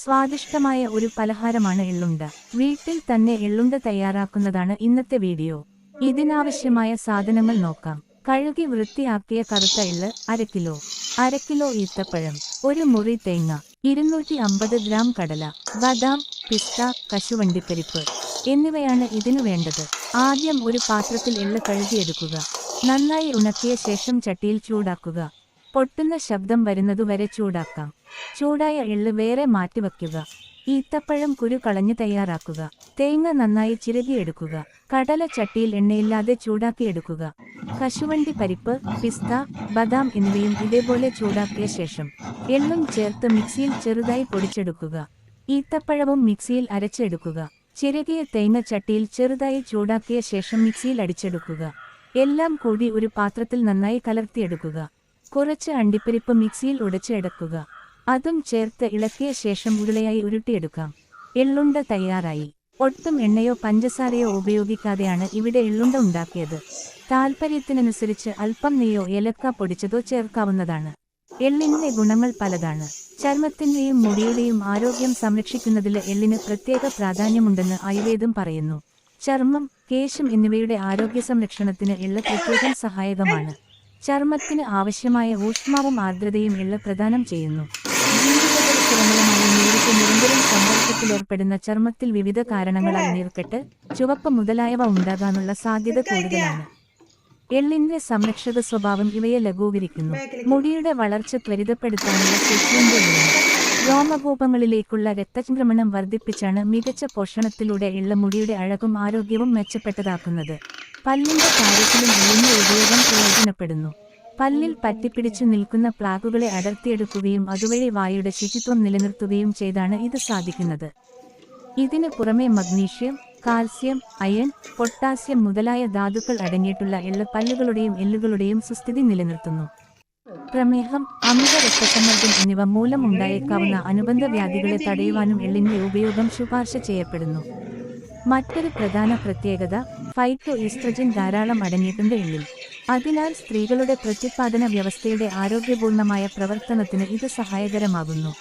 സ്വാദിഷ്ടമായ ഒരു പലഹാരമാണ് എള്ളുണ്ട. വീട്ടിൽ തന്നെ എള്ളുണ്ട തയ്യാറാക്കുന്നതാണ് ഇന്നത്തെ വീഡിയോ. ഇതിനാവശ്യമായ സാധനങ്ങൾ നോക്കാം. കഴുകി വൃത്തിയാക്കിയ കറുത്ത എള്ള് അര കിലോ. അര കിലോ ഈത്തപ്പഴം ഒരു മുറി തേങ്ങ ഇരുന്നൂറ്റി അമ്പത് ഗ്രാം കടല ബദാം പിസ്ത കശുവണ്ടിപ്പരിപ്പ് എന്നിവയാണ് ഇതിനു വേണ്ടത്. ആദ്യം ഒരു പാത്രത്തിൽ എള്ള് കഴുകിയെടുക്കുക. നന്നായി ഉണക്കിയ ശേഷം ചട്ടിയിൽ ചൂടാക്കുക. പൊട്ടുന്ന ശബ്ദം വരുന്നതുവരെ ചൂടാക്കാം. ചൂടായ എള്ള് വേറെ മാറ്റിവെക്കുക ഈത്തപ്പഴം കുരു കളഞ്ഞ് തയ്യാറാക്കുക. തേങ്ങ നന്നായി ചിരകിയെടുക്കുക കടല ചട്ടിയിൽ എണ്ണയില്ലാതെ ചൂടാക്കിയെടുക്കുക കശുവണ്ടി പരിപ്പ് പിസ്ത ബദാം എന്നിവയും ഇതേപോലെ ചൂടാക്കിയ ശേഷം എള്ളും ചേർത്ത് മിക്സിയിൽ ചെറുതായി പൊടിച്ചെടുക്കുക. ഈത്തപ്പഴവും മിക്സിയിൽ അരച്ചെടുക്കുക. ചിരകിയ തേങ്ങ ചട്ടിയിൽ ചെറുതായി ചൂടാക്കിയ ശേഷം മിക്സിയിൽ അടിച്ചെടുക്കുക. എല്ലാം കൂടി ഒരു പാത്രത്തിൽ നന്നായി കലർത്തിയെടുക്കുക. കുറച്ച് അണ്ടിപ്പരിപ്പ് മിക്സിയിൽ ഉടച്ചെടുക്കുക. അതും ചേർത്ത് ഇളക്കിയ ശേഷം ഉരുളയായി ഉരുട്ടിയെടുക്കാം. എള്ളുണ്ട തയ്യാറായി. ഒട്ടും എണ്ണയോ പഞ്ചസാരയോ ഉപയോഗിക്കാതെയാണ് ഇവിടെ എള്ളുണ്ട ഉണ്ടാക്കിയത്. താൽപ്പര്യത്തിനനുസരിച്ച് അല്പം നെയ്യോ ഏലക്ക പൊടിച്ചതോ ചേർക്കാവുന്നതാണ്. എള്ളിന്റെ ഗുണങ്ങൾ പലതാണ്. ചർമ്മത്തിന്റെയും മുടിയുടെയും ആരോഗ്യം സംരക്ഷിക്കുന്നതിൽ എള്ളിന് പ്രത്യേക പ്രാധാന്യമുണ്ടെന്ന് ആയുർവേദം പറയുന്നു. ചർമ്മം കേശം എന്നിവയുടെ ആരോഗ്യ സംരക്ഷണത്തിന് എള്ള് പ്രത്യേകം സഹായകമാണ്. ചർമ്മത്തിന് ആവശ്യമായ ഊഷ്മാവും ആർദ്രതയും ഉള്ള പ്രദാനം ചെയ്യുന്നു. നിരന്തരം സമ്പർക്കത്തിലേർപ്പെടുന്ന ചർമ്മത്തിൽ വിവിധ കാരണങ്ങളാൽ നീർക്കെട്ട് ചുവപ്പ് മുതലായവ ഉണ്ടാകാനുള്ള സാധ്യത കൂടുതലാണ്. എള്ളിന്റെ സംരക്ഷക സ്വഭാവം ഇവയെ ലഘൂകരിക്കുന്നു. മുടിയുടെ വളർച്ച ത്വരിതപ്പെടുത്താനുള്ള എള്ളിന് രോമകൂപങ്ങളിലേക്കുള്ള രക്തചംക്രമണം വർദ്ധിപ്പിച്ചാണ് മികച്ച പോഷണത്തിലൂടെ എള്ള മുടിയുടെ അഴകും ആരോഗ്യവും മെച്ചപ്പെട്ടതാക്കുന്നത്. പല്ലിന്റെ കാര്യത്തിലും എല്ലിന്റെ ഉപയോഗം പ്രയോജനപ്പെടുന്നു. പല്ലിൽ പറ്റിപ്പിടിച്ചു നിൽക്കുന്ന പ്ലാഗുകളെ അടർത്തിയെടുക്കുകയും അതുവഴി വായുടെ ശുചിത്വം നിലനിർത്തുകയും ചെയ്താണ് ഇത് സാധിക്കുന്നത്. ഇതിനു പുറമെ മഗ്നീഷ്യം കാൽസ്യം അയൺ പൊട്ടാസ്യം മുതലായ ധാതുക്കൾ അടങ്ങിയിട്ടുള്ള എള്ള പല്ലുകളുടെയും എല്ലുകളുടെയും സുസ്ഥിതി നിലനിർത്തുന്നു. പ്രമേഹം അമിത രക്തസമ്മർദ്ദം എന്നിവ മൂലമുണ്ടായേക്കാവുന്ന അനുബന്ധ വ്യാധികളെ തടയുവാനും എള്ളിന്റെ ഉപയോഗം ശുപാർശ ചെയ്യപ്പെടുന്നു. മറ്റൊരു പ്രധാന പ്രത്യേകത ഫൈറ്റോ ഈസ്ട്രജൻ ധാരാളം അടങ്ങിയിട്ടുണ്ട് എള്ളിൽ അതിനാൽ സ്ത്രീകളുടെ പ്രത്യുത്പാദന വ്യവസ്ഥയുടെ ആരോഗ്യപൂർണമായ പ്രവർത്തനത്തിന് ഇത് സഹായകരമാകുന്നു.